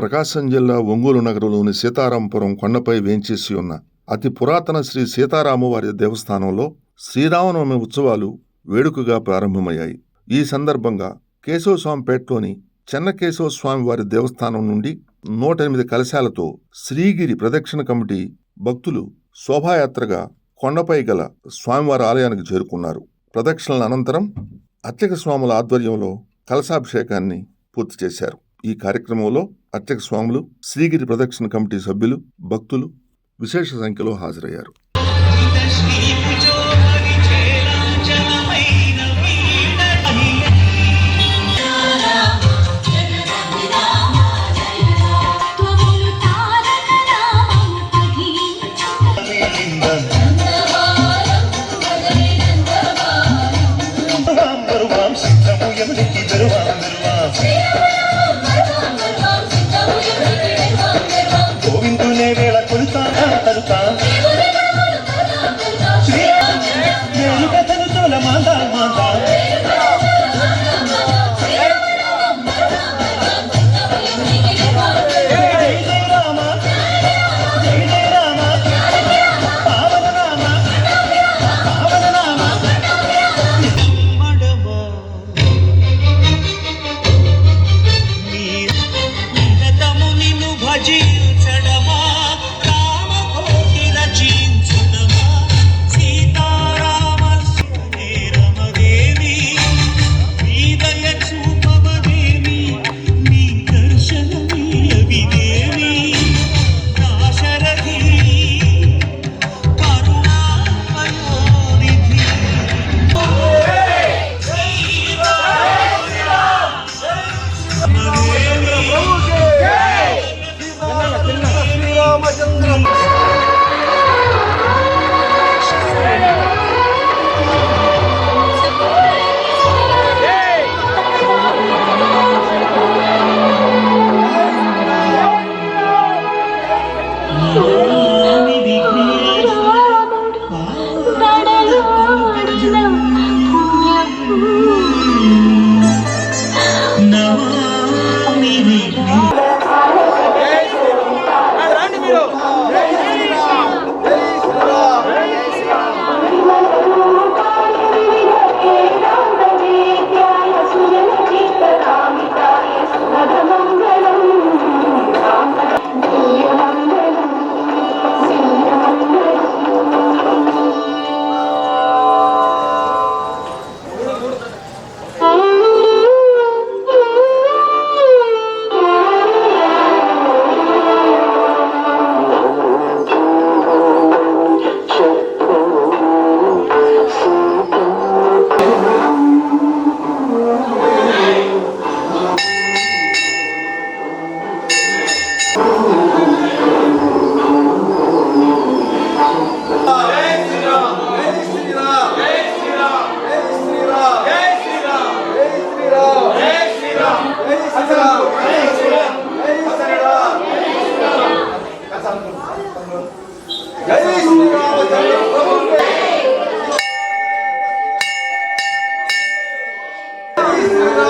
ప్రకాశం జిల్లా ఒంగోలు నగరంలోని సీతారాంపురం కొండపై వేంచేసి ఉన్న అతి పురాతన శ్రీ సీతారామవారి దేవస్థానంలో శ్రీరామనవమి ఉత్సవాలు వేడుకగా ప్రారంభమయ్యాయి. ఈ సందర్భంగా కేశవస్వామిపేటలోని చెన్న స్వామి వారి దేవస్థానం నుండి నూట ఎనిమిది కలశాలతో శ్రీగిరి ప్రదక్షిణ కమిటీ భక్తులు శోభాయాత్రగా కొండపై గల స్వామివారి ఆలయానికి చేరుకున్నారు. ప్రదక్షిణల అనంతరం అర్చక స్వాముల ఆధ్వర్యంలో కలశాభిషేకాన్ని పూర్తి చేశారు. ఈ కార్యక్రమంలో అర్చక స్వాములు శ్రీగిరి ప్రదక్షిణ కమిటీ సభ్యులు భక్తులు విశేష సంఖ్యలో హాజరయ్యారు. la Cristo.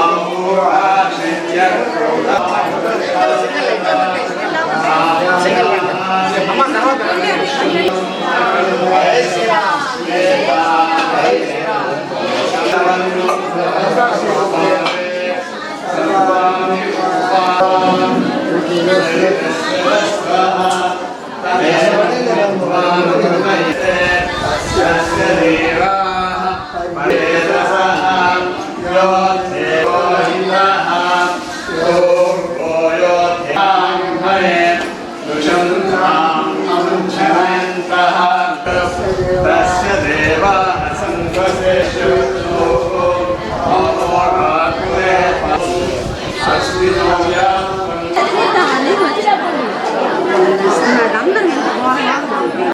Thank శరీరా